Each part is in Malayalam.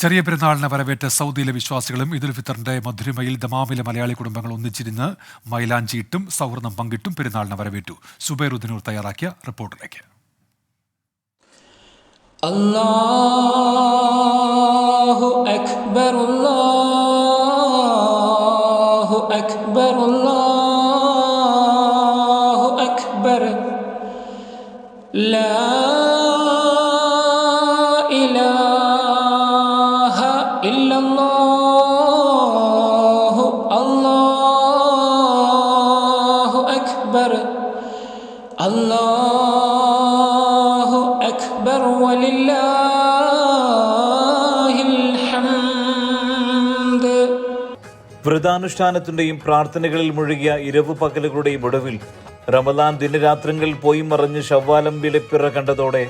ചെറിയ പെരുന്നാളിനെ വരവേറ്റ സൗദിയിലെ വിശ്വാസികളും ഇദുൽ ഫിത്തറിന്റെ മധുരമയിൽ ദമാമിലെ മലയാളി കുടുംബങ്ങൾ ഒന്നിച്ചിരുന്ന് മൈലാഞ്ചിയിട്ടും സൗഹൃദം പങ്കിട്ടും പെരുന്നാളിനെ വരവേറ്റു. സുബൈറുദ്ദീനൂർ തയ്യാറാക്കിയ റിപ്പോർട്ടിലേക്ക്. അല്ലാഹു അക്ബർ. അല്ലാഹു അല്ലാഹു അക്ബർ അല്ലാഹു അക്ബർ വ്രതാനുഷ്ഠാനത്തിന്റെയും പ്രാർത്ഥനകളിൽ മുഴുകിയ ഇരവ് പകലുകളുടെയും ഒടുവിൽ റമദാൻ ദിനരാത്രങ്ങൾ പോയി മറിഞ്ഞ് ഷവ്വാലം വിലപ്പിറ കണ്ടതോടെ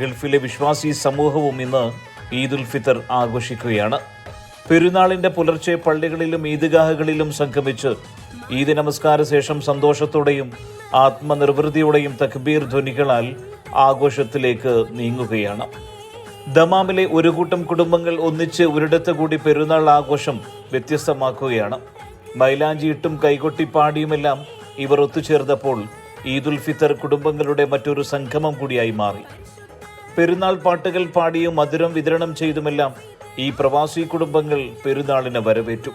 ഗൾഫിലെ വിശ്വാസി സമൂഹവും ഇന്ന് ഈദുൽ ഫിത്തർ ആഘോഷിക്കുകയാണ്. പെരുന്നാളിന്റെ പുലർച്ചെ പള്ളികളിലും ഈദ്ഗാഹുകളിലും സംഗമിച്ച് ഈദ് നമസ്കാര ശേഷം സന്തോഷത്തോടെയും ആത്മനിർവൃതിയോടെയും തക്ബീർ ധ്വനികളാൽ ആഘോഷത്തിലേക്ക് നീങ്ങുകയാണ്. ദമാമിലെ ഒരു കൂട്ടം കുടുംബങ്ങൾ ഒന്നിച്ച് ഒരിടത്ത് കൂടി പെരുന്നാൾ ആഘോഷം വ്യത്യസ്തമാക്കുകയാണ്. മൈലാഞ്ചിയിട്ടും കൈകൊട്ടി പാടിയുമെല്ലാം ഇവർ ഒത്തുചേർന്നപ്പോൾ ഈദുൽ ഫിത്തർ കുടുംബങ്ങളുടെ മറ്റൊരു സംഗമം കൂടിയായി മാറി. പെരുന്നാൾ പാട്ടുകൾ പാടിയും മധുരം വിതരണം ചെയ്തുമെല്ലാം ഈ പ്രവാസി കുടുംബങ്ങൾ പെരുന്നാളിനെ വരവേറ്റു.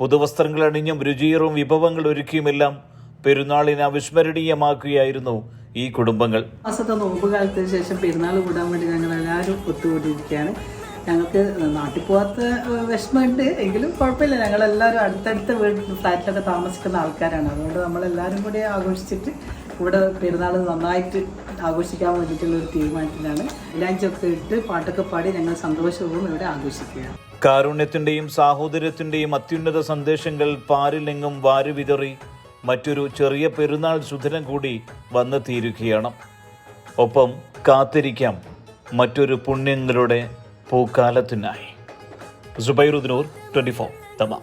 പുതുവസ്ത്രങ്ങൾ അണിഞ്ഞും രുചിയേറും വിഭവങ്ങൾ ഒരുക്കിയുമെല്ലാം പെരുന്നാളിനെ അവിസ്മരണീയമാക്കുകയായിരുന്നു ഈ കുടുംബങ്ങൾ. മാസത്തെ നോമ്പ് കാലത്തിന് ശേഷം പെരുന്നാൾ കൂടാൻ വേണ്ടി ഞങ്ങൾ എല്ലാവരും ഒത്തുകൂടിയിരിക്കുകയാണ്. ഞങ്ങൾക്ക് നാട്ടിൽ പോകാത്ത വിഷമമുണ്ട്. എങ്കിലും കുഴപ്പമില്ല. ഞങ്ങളെല്ലാവരും അടുത്തടുത്ത വീട് ഫ്ലാറ്റിലൊക്കെ താമസിക്കുന്ന ആൾക്കാരാണ്. അതുകൊണ്ട് നമ്മളെല്ലാവരും കൂടി ആഘോഷിച്ചിട്ട് ഇവിടെ പെരുന്നാൾ നന്നായിട്ട് ആഘോഷിക്കാൻ വേണ്ടിയിട്ടുള്ള ഒരു തീരുമാനത്തിലാണ്. ഇലാഞ്ചൊക്കെ ഇട്ട് പാട്ടൊക്കെ പാടി ഞങ്ങൾ സന്തോഷവും ഇവിടെ ആഘോഷിക്കുകയാണ്. കാരുണ്യത്തിന്റെയും സാഹോദര്യത്തിന്റെയും അത്യുന്നത സന്ദേശങ്ങൾ പാരിലെങ്ങും വാരി വിതറി മറ്റൊരു ചെറിയ പെരുന്നാൾ സുധിരം കൂടി വന്നു തീരുകയാണ് ഒപ്പം കാത്തിരിക്കാം മറ്റൊരു പുണ്യങ്ങളുടെ പൂക്കാലത്തിനായി സുബൈറുദ്നൂർ ട്വന്റി ഫോർ തമാം.